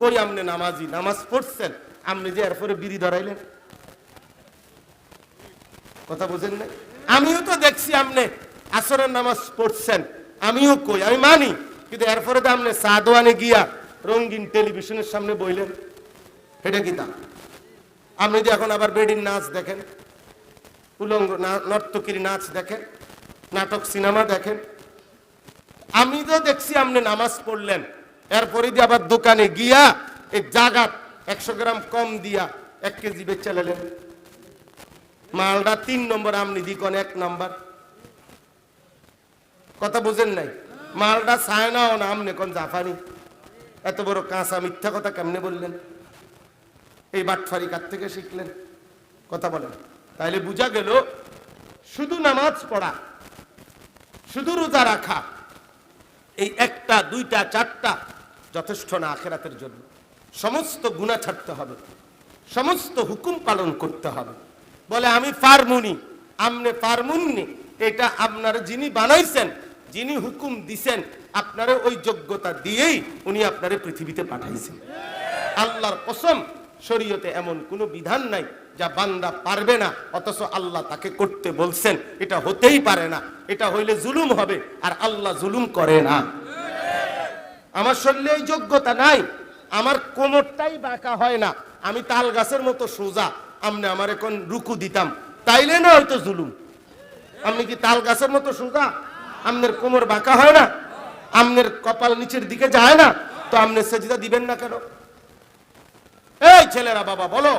কই আমনে নামাজি? নামাজ পড়ছেন। আপনি যে এরপরে বিড়ি ধরাইলেন। কথা বুঝেন না আমিও তো দেখছি আপনি আসরের নামাজ পড়ছেন। আমিও কই, আমি মানি। কিন্তু এরপরে তো আপনি চা দোয়ানে গিয়া রঙিন টেলিভিশনের সামনে বইলেন। এটা কি তা? আপনি যে এখন আবার বেডির নাচ দেখেন, উলঙ্গ নর্তকীর নাচ দেখেন, নাটক সিনেমা দেখেন। আমি তো দেখছি আপনি নামাজ পড়লেন। এরপরে দিয়ে আবার দোকানে গিয়া এই জাগাত একশো গ্রাম কম দিয়া এক কেজি বেচে লেলেন মালটা তিন নম্বর আপনি দিকন, এক নম্বর। কথা বুঝেন নাই? মালটা চায় না না আমনে কোন জাফানি? এত বড় কাঁচা মিথ্যা কথা কেমনে বললেন? এই বাটফারি কার থেকে শিখলেন? কথা বলেন। তাইলে বোঝা গেল, শুধু নামাজ পড়া, শুধু রোজা রাখা, এই একটা, দুইটা, চারটা যথেষ্ট না আখেরাতের জন্য। সমস্ত গুণা ছাড়তে হবে। সমস্ত হুকুম পালন করতে হবে। বলে, আমি পারমুনি আমনে পারমুননি এটা আপনার যিনি বানাইছেন, যিনি হুকুম দিছেন, আপনারে ওই যোগ্যতা দিয়েই উনি আপনারে পৃথিবীতে পাঠাইছেন। আল্লাহর কসম, শরীয়তে এমন কোনো বিধান নাই যা বান্দা পারবে না, অথচ আল্লাহ তাকে করতে বলছেন। এটা হতেই পারে না। এটা হইলে জুলুম হবে, আর আল্লাহ জুলুম করে না। আমার শরীরে এই যোগ্যতা নাই, আমার কোমরটাই বাঁকা হয় না, আমি তাল গাছের মতো সোজা, আমনে আমার এখন রুকু দিতাম, তাইলে না হয়তো জুলুম। আপনি কি তাল গাছের মতো সোজা? আমনের কোমর বাঁকা হয় না, আমনের কপাল নিচের দিকে যায় না, তো আমনে সেজিদা দিবেন না কেন? এই ছেলেরা বাবা, বলো।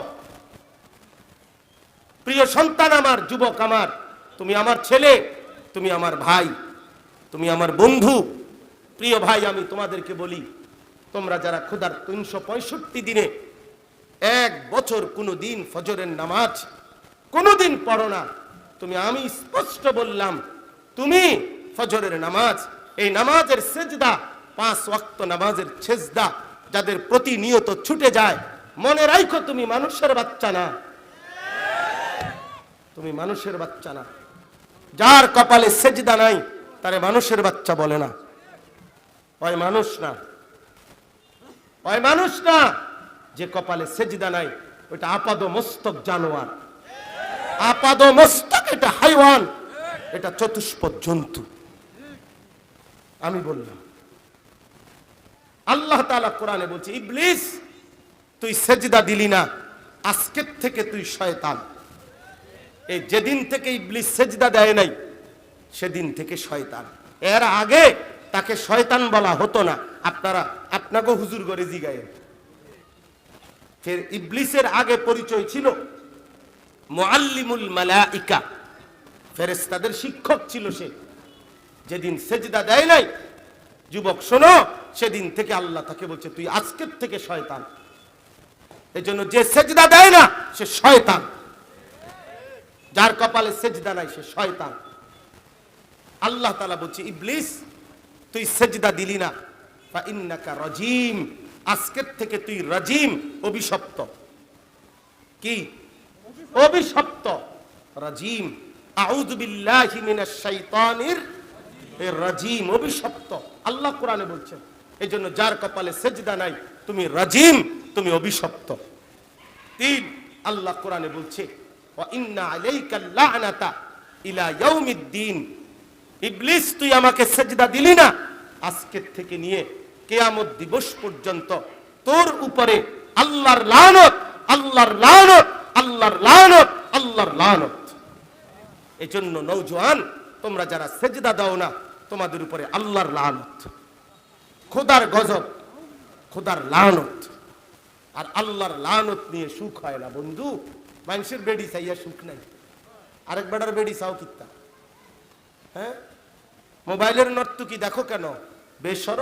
প্রিয় সন্তান আমার, যুবক আমার, তুমি আমার ছেলে, তুমি আমার ভাই, তুমি আমার বন্ধু প্রিয় ভাই, আমি তোমাদেরকে বলি, তোমরা যারা ক্ষুধার তিনশো পঁয়ষট্টি দিনে এক বছর কোনো দিন ফজরের নামাজ কোনো দিন পড়ো না, তুমি, আমি স্পষ্ট বললাম, তুমি ফজরের নামাজ, এই নামাজের সেজদা, পাঁচ ওয়াক্ত নামাজের সেজদা, যাদের প্রতিনিয়ত ছুটে যায়, মনে রাখো তুমি মানুষের বাচ্চা না। তুমি মানুষের বাচ্চা না। যার কপালে সেজদা নাই, তারে মানুষের বাচ্চা বলে না। ওই মানুষ না। ওই মানুষ না যে কপালে সেজদা নাই, ওইটা আপাদ মস্তক জানোয়ার। আপাদ মস্তক এটা হাইওয়ান, এটা চতুষ্পদ জন্তু। আমি বললাম, আল্লাহ তাআলা কোরআনে বলছে, ইবলিস, তুই সেজদা দিলি না, আজকের থেকে তুই শয়তান। এই যেদিন থেকে ইবলিস সেজদা দেয় নাই, সেদিন থেকে শয়তান। এর আগে তাকে শয়তান বলা হতো না। আপনারা আপনাকে হুজুর করে জিগায় ফের ইবলিসের আগে পরিচয় ছিল মুআল্লিমুল মালাইকা। ফেরেশতাদের শিক্ষক ছিল সে। যেদিন সেজদা দেয় নাই, যুবক শোনো, সেদিন থেকে আল্লাহ তাকে বলছে, তুই আজকের থেকে শয়তান। এই জন্য যে সেজদা দেয় না, সে শয়তান। যার কপালে সেজদা নাই, সে শয়তান। আল্লাহ তালা বলছে, ইবলিস তুই সেজদা দিলি না। ইন্নাকা রাজিম। আজকের থেকে তুই রাজিম, অভিশপ্ত। কি? অভিশপ্ত। রাজিম। আউযু বিল্লাহি মিনাশ শাইতানির রাজিম, অভিশপ্ত। আল্লাহ কোরআনে বলছেন এই জন্য যার কপালে সেজদা নাই, তুমি রাজিম, তুমি অভিশপ্ত। তিন, আল্লাহ কোরআনে বলছে, ওয়া ইন্না আলাইকা লা'নাতা ইলা ইয়াউমিদ্দিন। ইবলিস, তুই আমাকে সেজদা দিলি না। আজকের থেকে নিয়ে কেয়ামত দিবস পর্যন্ত তোর উপরে আল্লাহর লানত আল্লাহর লানত আল্লাহর লানত আল্লাহর লানত। এই জন্য নৌজওয়ান তোমরা যারা সেজদা দাও না, তোমাদের উপরে আল্লাহর লানত। খোদার গজব, খোদার লানত। আর আল্লাহর লানত নিয়ে সুখ হয় না বন্ধু। মানুষের বেডি চাইয়া সুখ নাই। আরেক বেড়ার বেডি চাও কিত্তা? হ্যাঁ? মোবাইলের নর্তুকি দেখো কেন? বেসর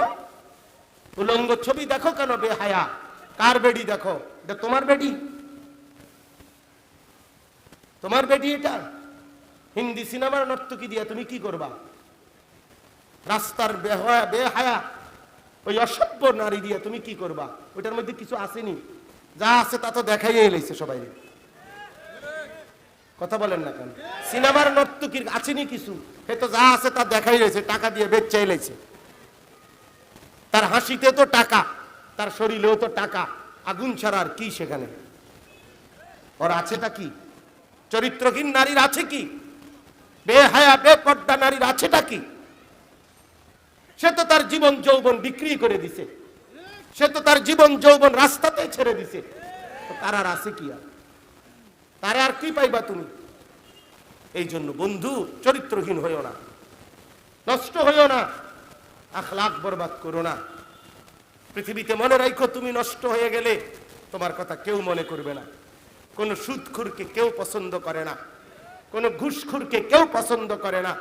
উলঙ্গ ছবি দেখো কেন? বেহায়া। কার বেডি দেখো? এটা তোমার বেডি? তোমার বেডি এটা? হিন্দি সিনেমার নর্তকি দিয়া তুমি কি করবা? রাস্তার বেহায়া বেহায়া, ওই অসভ্য নারী দিয়া তুমি কি করবা? ওইটার মধ্যে কিছু আসেনি। যা আছে তা তো দেখাই এলাইছে সবাই কথা বলেন না কেন? সিনেমার নর্তকীর আছেনি কিছু? সে তো যা আছে তা দেখাই রয়েছে, টাকা দিয়ে বেচ চাইলেছে তার হাসিতে তো টাকা, তার শরীরেও তো টাকা, আগুন ছাড়া আর কি সেখানে? ওর আছেটা কি? চরিত্রহীন নারীর আছে কি? বেহায়া, বেপর্দা নারীর আছেটা কি? সে তো তার জীবন যৌবন বিক্রি করে দিছে। সে তো তার জীবন যৌবন রাস্তাতে ছেড়ে দিছে। তার আর আছে কি আর? তারে আর কি পাইবা তুমি? এই জন্য বন্ধু, চরিত্রহীন হইও না। নষ্ট হইও না। আখলাক বরবাদ করো না। পৃথিবীতে মনে রাখো তুমি নষ্ট হয়ে গেলে, তোমার কথা কেউ মনে করবে না। কোন সুদখুরকে কেউ পছন্দ করে না। কোন ঘুষখুরকে কেউ পছন্দ করে না।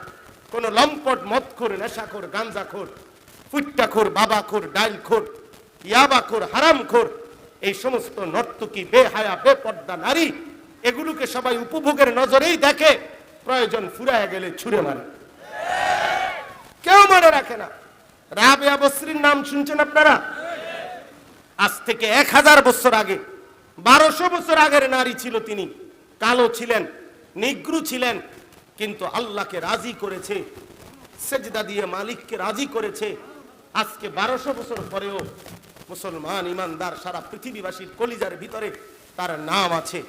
কোন লম্পট মদখোর, নেশাখোর, গাঞ্জাখোর, ফুট্টাখোর, বাবাখোর, ডাইলখোর, ইয়াবাখোর, হারামখোর, এই সমস্ত নর্তকী, বেহায়া, বেপর্দা নারী এগুলোকে সবাই উপভোগের নজরেই দেখে, প্রয়োজন ফুরায় গেলে ছুঁড়ে মারে। কেউ মনে রাখে না। রাবেয়া বসরির নাম শুনছেন আপনারা? আজ থেকে এক হাজার বছর আগে, বারোশো বছর আগের নারী ছিল তিনি। কালো ছিলেন, নিগ্রু ছিলেন, কিন্তু আল্লাহকে রাজি করেছে, সেজদা দিয়ে মালিককে রাজি করেছে। আজকে বারোশো বছর পরেও মুসলমান ইমানদার সারা পৃথিবীবাসীর কলিজার ভিতরে তার নাম আছে।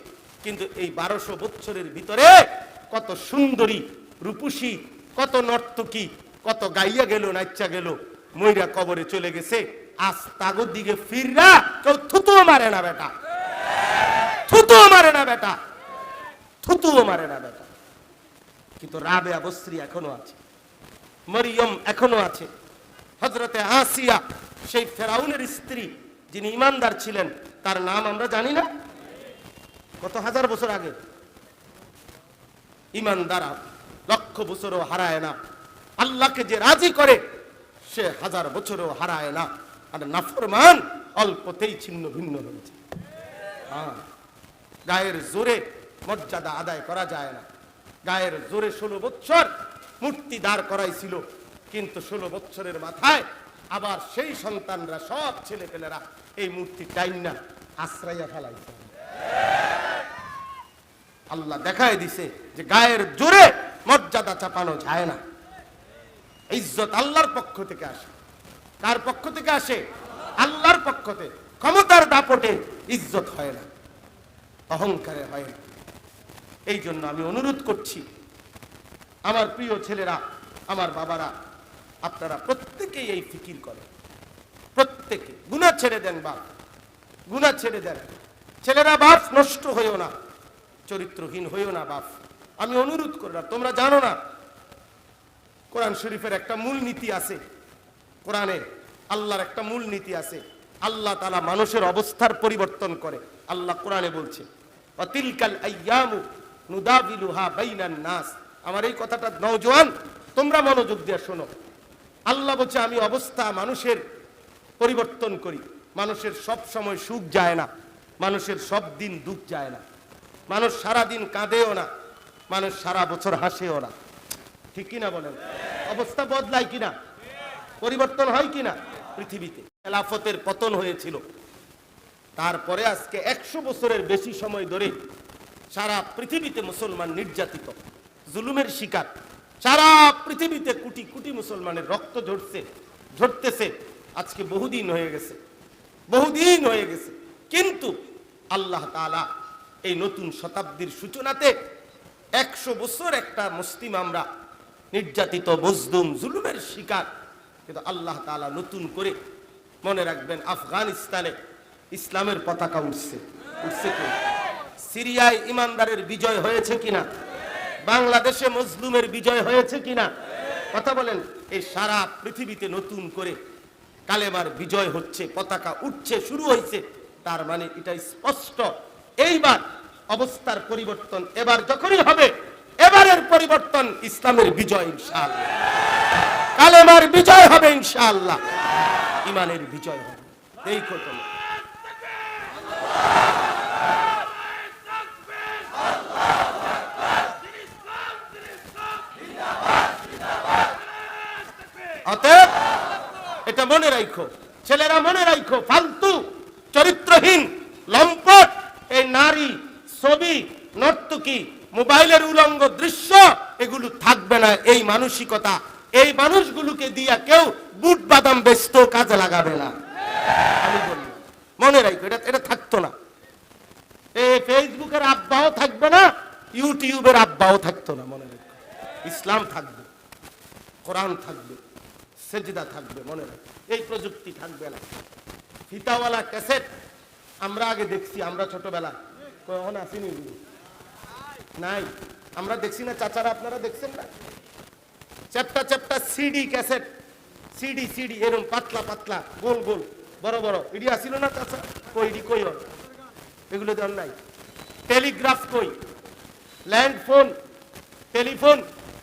কিন্তু এই বারোশো বৎসরের ভিতরে কত সুন্দরী রূপসী, কত নর্তকী, কত গাইয়া গেল নাচ্চা গেল, ময়রা কবরে চলে গেছে। আজ তাগর দিকে ফিররা, কেউ থুতুও মারে না বেটা। থুতুও মারে না বেটা। থুতুও মারে না বেটা। কিন্তু রাবে বস্ত্রী এখনও আছে। মরিয়ম এখনও আছে। হজরতে আসিয়া সেই ফেরাউনের স্ত্রী যিনি ইমানদার ছিলেন, তার নাম আমরা জানি না। কত হাজার বছর আগে? ইমানদারা লক্ষ বছরও হারায় না। আল্লাহকে যে রাজি করে, সে হাজার বছরও হারায় না। আর নাফরমান অল্পতেই ছিন্ন ভিন্ন হয়েছে। হ্যাঁ গায়ের জোরে মর্যাদা আদায় করা যায় না। গায়ের জোরে ষোলো বছর মূর্তি দাঁড় করাইছিল। কিন্তু ষোলো বছরের মাথায় আবার সেই সন্তানরা সব ছেলে পেলেরা এই মূর্তি টাইম না আশ্রয়া ফেলাইছে। আল্লাহ দেখায় দিছে যে গায়ের জোরে মর্যাদা চাপানো যায় না। ইজ্জত আল্লাহর পক্ষ থেকে আসে। কার পক্ষ থেকে আসে? আল্লাহর পক্ষ থেকে। ক্ষমতার দাপটে ইজ্জত হয় না। অহংকারে হয় না। এই জন্য আমি অনুরোধ করছি, আমার প্রিয় ছেলেরা, আমার বাবারা, আপনারা প্রত্যেকেই এই ফিকির করেন। প্রত্যেকে। গুণা ছেড়ে দেন বাপ। গুণা ছেড়ে দেন। ছেলেরা বাপ নষ্ট হইও না। চরিত্রহীন হইও না, বাপ। আমি অনুরোধ করলাম তোমরা জানো না, কোরআন শরীফের একটা মূল নীতি আছে। কোরআনে আল্লাহর একটা মূল নীতি আছে। আল্লাহ তালা মানুষের অবস্থার পরিবর্তন করে। আল্লাহ কোরআনে বলছে নাস। আমার এই কথাটা নওজোয়ান, তোমরা মনোযোগ দিয়ে শোনো। আল্লাহ বলছে, আমি অবস্থা মানুষের পরিবর্তন করি। মানুষের সব সময় সুখ যায় না। মানুষের সব দিন দুঃখ যায় না। মানুষ সারা দিন কাঁদেও না, মানুষ সারা বছর হাসেও না। ঠিক কিনা বলেন? অবস্থা বদলায় কিনা? পরিবর্তন হয় কিনা? পৃথিবীতে। খেলাফতের পতন হয়েছিল। তারপরে আজকে একশো বছরের বেশি সময় ধরে সারা পৃথিবীতে মুসলমান নির্যাতিত, জুলুমের শিকার। সারা পৃথিবীতে কোটি কোটি মুসলমানের রক্ত ঝরছে, ঝরতেছে। আজকে বহুদিন হয়ে গেছে। বহুদিন হয়ে গেছে। কিন্তু আল্লাহ তাআলা এই নতুন শতাব্দীর সূচনাতে একশো বছর একটা মুসলিম আমরা নির্যাতিত মজদুম জুলুমের শিকার। কিন্তু আল্লাহ তাআলা নতুন করে মনে রাখবেন আফগানিস্তানে ইসলামের পতাকা উঠছে। উঠছে কি? সিরিয়ায় ইমানদারের বিজয় হয়েছে কিনা? বাংলাদেশে মজলুমের বিজয় হয়েছে কিনা? কথা বলেন, এই সারা পৃথিবীতে নতুন করে কালেমার বিজয় হচ্ছে, পতাকা উঠছে, শুরু হয়েছে। তার মানে এটা স্পষ্ট এইবার অবস্থার পরিবর্তন এবার যখনই হবে, এবারের পরিবর্তন ইসলামের বিজয় ইনশাআল্লাহ। কালেমার বিজয় হবে ইনশাআল্লাহ। ইমানের বিজয় হবে। এই কথা অতএব এটা মনে রাখো ছেলেরা মনে রাখো ফালতু চরিত্রহীন লম্পট এই নারী ছবি, নর্তকী, মোবাইলের উলঙ্গ দৃশ্য, এগুলো থাকবে না এই মানসিকতা। এই মানুষগুলোকে দিয়া কেউ বুট বাদাম বেচতেও কাজে লাগাবে না। আমি বললাম, মনে রাখো, এটা এটা থাকতো না। এ ফেসবুকের আব্বাও থাকবে না, ইউটিউবের আব্বাও থাকতো না, মনে রাখো। ইসলাম থাকবে, কোরআন থাকবে, সেজদা থাকবে, মনে রাখো। এই প্রযুক্তি থাকবে না। ফিতাওয়ালা ক্যাসেট, আমরা আগে দেখছি, আমরা ছোটবেলা কখন? নাই। আমরা দেখছি না, চাচারা আপনারা দেখছেন না? চ্যাপটা চ্যাপটা সিডি ক্যাসেট। সিডি সিডি, এরম পাতলা পাতলা, গোল গোল, বড় বড়। ইডি আসিল না, চাচা? কই, ইডি কই এগুলো দেওয়ার নাই। টেলিগ্রাফ কই? Land phone telephone?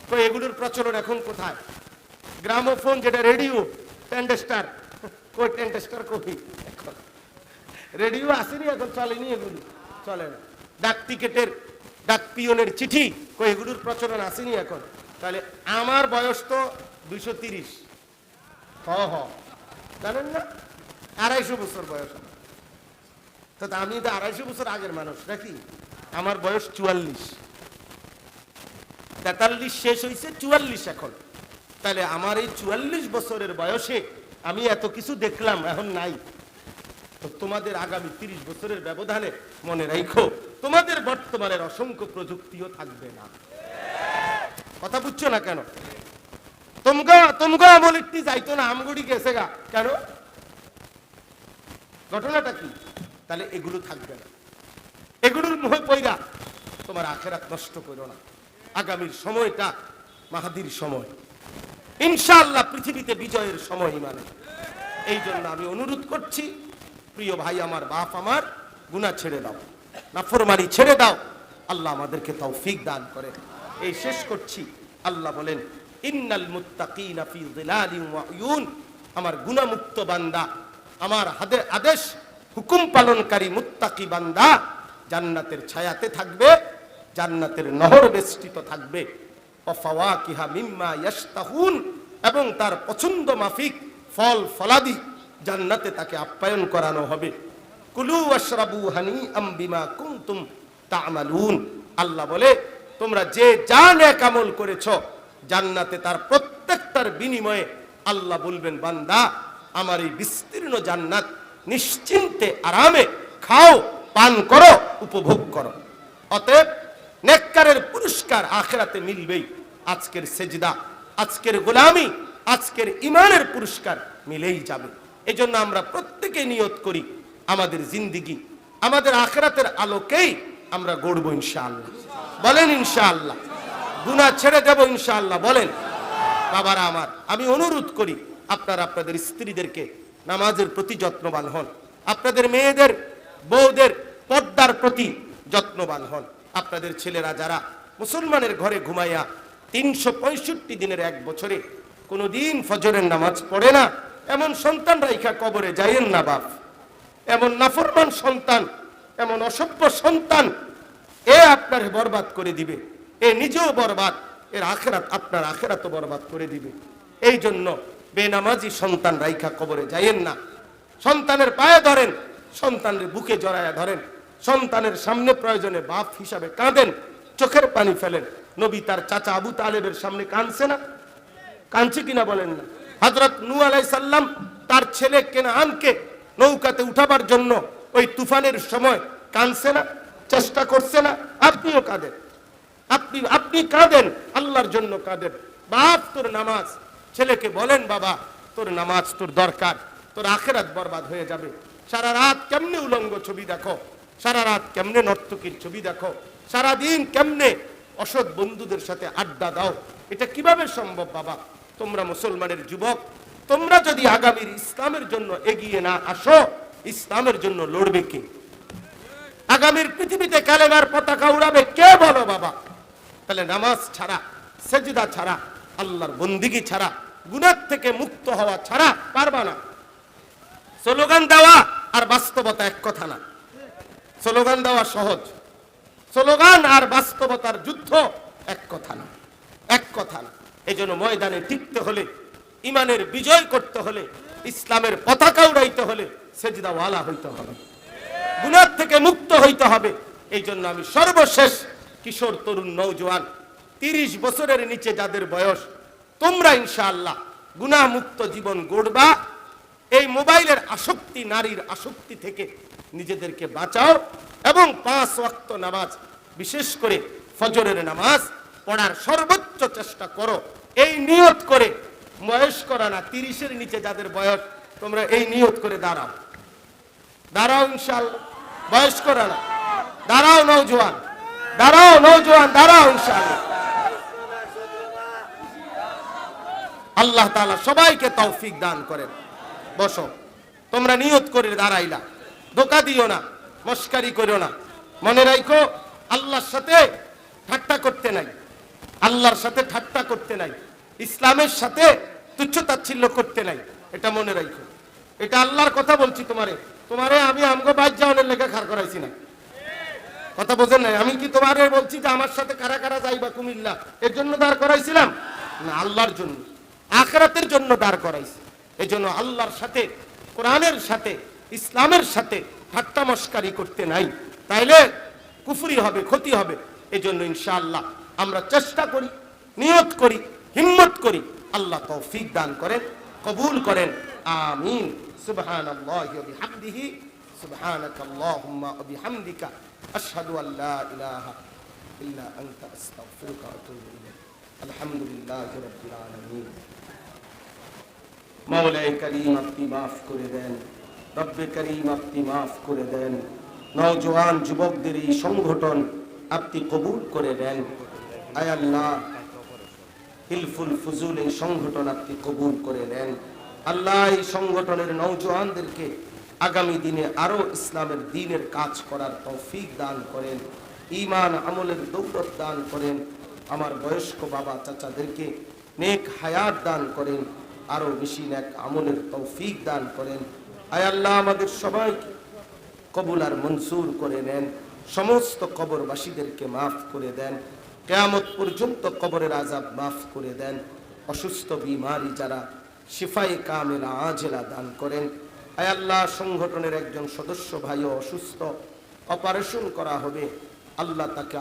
কই, এগুলোর প্রচলন এখন কোথায়? গ্রামোফোন, যেটা রেডিও, টেন্ডেস্টার। কই টেন্ডেস্টার কই? এখন। রেডিও আসেনি, এখন চলেনি এগুলো। চলে না। ডাক টিকেটের, ডাক পিয়নের চিঠি, কই এগুলোর প্রচলন আসেনি এখন। তাহলে আমার বয়স তো দুইশো তিরিশ। হ হ। জানেন না? আড়াইশো বছর বয়স। তো আমি তো আড়াইশো বছর আগের মানুষ, নাকি? আমার বয়স চুয়াল্লিশ। তেতাল্লিশ শেষ হয়েছে চুয়াল্লিশ এখন। তাহলে আমার এই চুয়াল্লিশ বছরের বয়সে আমি এত কিছু দেখলাম, এখন নাই। তো তোমাদের আগামী তিরিশ বছরের ব্যবধানে মনে রাখো, তোমাদের বর্তমানের অসংখ্য প্রযুক্তিও থাকবে না। কথা বুঝছ না কেন? তোমগা তোমগা আমল একটি যাইতো না, আমগুড়ি গেছে গা। কেন? ঘটনাটা কি? তাহলে এগুলো থাকবে না। এগুলোর মুহে পইরা তোমার আখেরাত নষ্ট করো না। আগামীর সময়টা মাহাদির সময়। ইনশাআল্লাহ পৃথিবীতে বিজয়ের সময় মানে। এই জন্য আমি অনুরোধ করছি প্রিয় ভাই, আমার বাপ আমার, গুনাহ ছেড়ে দাও, নাফরমানি ছেড়ে দাও। আল্লাহ আমাদেরকে তৌফিক দান করে। এই শেষ করছি। আল্লাহ বলেন, ইন্নাল মুত্তাকিনা ফি যিলালিন ওয়া উয়ুন। আমার গুনাহমুক্ত বান্দা, আমার হাদে, আদেশ, হুকুম পালনকারী মুত্তাকি বান্দা জান্নাতের ছায়াতে থাকবে, জান্নাতের নহর বেষ্টিত থাকবে। অফাওয়াকিহা মিম্মা ইয়াশতাহুন। এবং তার পছন্দ মাফিক ফল ফলাদি জান্নাতে তাকে আপ্যায়ন করানো হবে। কুলু আশরাবু হানি আম বিমা কুনতুম তা'মালুন। আল্লাহ বলে, তোমরা যে যা নেক আমল করেছ, জান্নাতে তার প্রত্যেকটার বিনিময়ে আল্লাহ বলবেন, বান্দা, আমার এই বিস্তীর্ণ জান্নাত নিশ্চিন্তে আরামে খাও, পান করো, উপভোগ করো। অতএব নেককারের পুরস্কার আখেরাতে মিলবেই। আজকের সেজদা, আজকের গোলামি, আজকের ইমানের পুরস্কার মিলেই যাবে। এজন্য আমরা প্রত্যেকে নিয়ত করি আমাদের জিন্দিগি, আমাদের আখরাতের আলোকেই আমরা গড়ব ইনশাআল্লাহ। বলেন ইনশাআল্লাহ। গুনাহ ছেড়ে দেব ইনশাআল্লাহ। বলেন, বাবারা আমার, আমি অনুরোধ করি আপনারা আপনাদের স্ত্রীদেরকে নামাজের প্রতি যত্নবান হন। আপনাদের মেয়েদের, বউদের পর্দার প্রতি যত্নবান হন। আপনাদের ছেলেরা যারা মুসলমানের ঘরে ঘুমাইয়া তিনশো পঁয়ষট্টি দিনের এক বছরে কোনো দিন ফজরের নামাজ পড়ে না এমন সন্তান রাইখা কবরে যাইয়েন না বাপ। এমন নাফরমান সন্তান, এমন অসভ্য সন্তান, এ আপনার বরবাদ করে দিবে। এ নিজেও বরবাদ, এর আখেরাত আপনার আখেরাতও বরবাদ করে দিবে। এই জন্য বেনামাজি সন্তান রাইখা কবরে যাইয়েন না। সন্তানের পায়ে ধরেন, সন্তানের বুকে জড়ায়া ধরেন, সন্তানের সামনে প্রয়োজনে বাপ হিসাবে কাঁদেন, চোখের পানি ফেলেন। নবী তার চাচা আবু তালেবের সামনে কাঁদছে না? কাঁদছে কিনা বলেন না? হজরত নু আলাই সাল্লাম তার ছেলে কেনানকে নৌকাতে উঠাবার জন্য ওই তুফানের সময় কাঁদছে না, চেষ্টা করছে না। আপনিও কাঁদেন। আপনি আপনি কাঁদেন, আল্লাহর জন্য কাঁদেন। বাপ, তোর নামাজ। ছেলেকে বলেন, বাবা, তোর নামাজ তোর দরকার, তোর আখেরাত বরবাদ হয়ে যাবে। সারা রাত কেমনে উলঙ্গ ছবি দেখো? সারা রাত কেমনে নর্তকীর ছবি দেখো? সারা দিন কেমনে অসৎ বন্ধুদের সাথে আড্ডা দাও? এটা কীভাবে সম্ভব, বাবা? তোমরা মুসলমানের যুবক, তোমরা যদি আগামীর ইসলামের জন্য এগিয়ে না আসো, ইসলামের জন্য লড়বে কে? আগামীর পৃথিবীতে কালেমার পতাকা উড়াবে কে বলো বাবা? তাহলে নামাজ ছাড়া, সেজদা ছাড়া, আল্লাহর বন্দিগি ছাড়া গুনার থেকে মুক্ত হওয়া ছাড়া পারবা না। স্লোগান দেওয়া আর বাস্তবতা এক কথা না। স্লোগান দেওয়া সহজ। স্লোগান আর বাস্তবতার যুদ্ধ এক কথা না। এক কথা না। এই জন্য ময়দানে টিকতে হলে, ইমানের বিজয় করতে হলে, ইসলামের পতাকা উড়াইতে হলে সেজদাওয়ালা হইতে হবে। গুনার থেকে মুক্ত হইতে হবে। এই জন্য আমি সর্বশেষ কিশোর, তরুণ নৌজওয়ান তিরিশ বছরের নিচে যাদের বয়স, তোমরা ইনশাআল্লাহ গুনাহ মুক্ত জীবন গড়বা। এই মোবাইলের আসক্তি, নারীর আসক্তি থেকে নিজেদেরকে বাঁচাও এবং পাঁচ ওয়াক্ত নামাজ, বিশেষ করে ফজরের নামাজ পড়ার সর্বোচ্চ চেষ্টা করো। এই নিয়ত করে বয়স করা না, তিরিশের নিচে যাদের বয়স, তোমরা এই নিয়ত করে দাঁড়াও। দাঁড়াও ইনশাল বয়স করা না। দাঁড়াও নৌজওয়ান দাঁড়াও নৌজওয়ান দাঁড়াও ইনশাল্লাহ আল্লাহ তালা সবাইকে তৌফিক দান করেন। বসো, তোমরা নিয়ত করে দাঁড়াইলা। ধোকা দিও না, মস্কারি করো না। মনে রাখো আল্লাহর সাথে ঠাট্টা করতে নাই। আল্লাহর সাথে ঠাট্টা করতে নাই, ইসলামের সাথে তুচ্ছ তাচ্ছিল্য করতে নাই, এটা মনে রাখো। এটা আল্লাহর কথা বলছি তোমারে। তোমারে আমি আমগো বাইর যাওয়ানের লেখা খার করাইছি না। কথা বোঝেন নাই? আমি কি তোমারে বলছি যে আমার সাথে কারা কারা যাইবা কুমিল্লা? এর জন্য দাঁড় করাইছিলাম? না, আল্লাহর জন্য। আখরাতের জন্য দাঁড় করাইছি। এই জন্য আল্লাহর সাথে, কোরআনের সাথে, ইসলামের সাথে ঠাট্টা মস্কারি করতে নাই। তাইলে কুফুরি হবে, ক্ষতি হবে। এই জন্য ইনশাআল্লাহ আমরা চেষ্টা করি নিয়ত করি হিম্মত করি আল্লাহ তৌফিক দান করেন কবুল করেন আমিন সুবহানাল্লাহি ওয়া বিহামদিহি سبحانك اللهم وبحمدك أشهد أن لا إله إلا أنت أستغفرك وأتوب إليك الحمد لله رب العالمين মৌলাই করিম আপনি মাফ করে দেন রব্বে করিম আপনি মাফ করে দেন নওজোয়ান যুবকদের এই সংগঠন আপনি কবুল করে দেন আয় আল্লাহ। হিলফুল ফুজুল এই সংগঠন কবুল করে নেন। আল্লাহ এই সংগঠনের নৌজওয়ানদেরকে আগামী দিনে আরও ইসলামের দিনের কাজ করার তৌফিক দান করেন, ঈমান আমলের দৌলত দান করেন, আমার বয়স্ক বাবা চাচাদেরকে নেক হায়াত দান করেন, আরও বেশি নেক আমলের তৌফিক দান করেন। আয় আল্লাহ, আমাদের সবাইকে কবুল আর মনসুর করে নেন, সমস্ত কবরবাসীদেরকে মাফ করে দেন। কেয়ামত পর্যন্ত কবরের আজাব মাফ করে দেন। অসুস্থ বিমারি যারা সিফাই কামেলা আজেলা দান করেন। আয়াল্লাহ সংগঠনের একজন সদস্য ভাইও অসুস্থ। অপারেশন করা হবে। আল্লাহ তাকে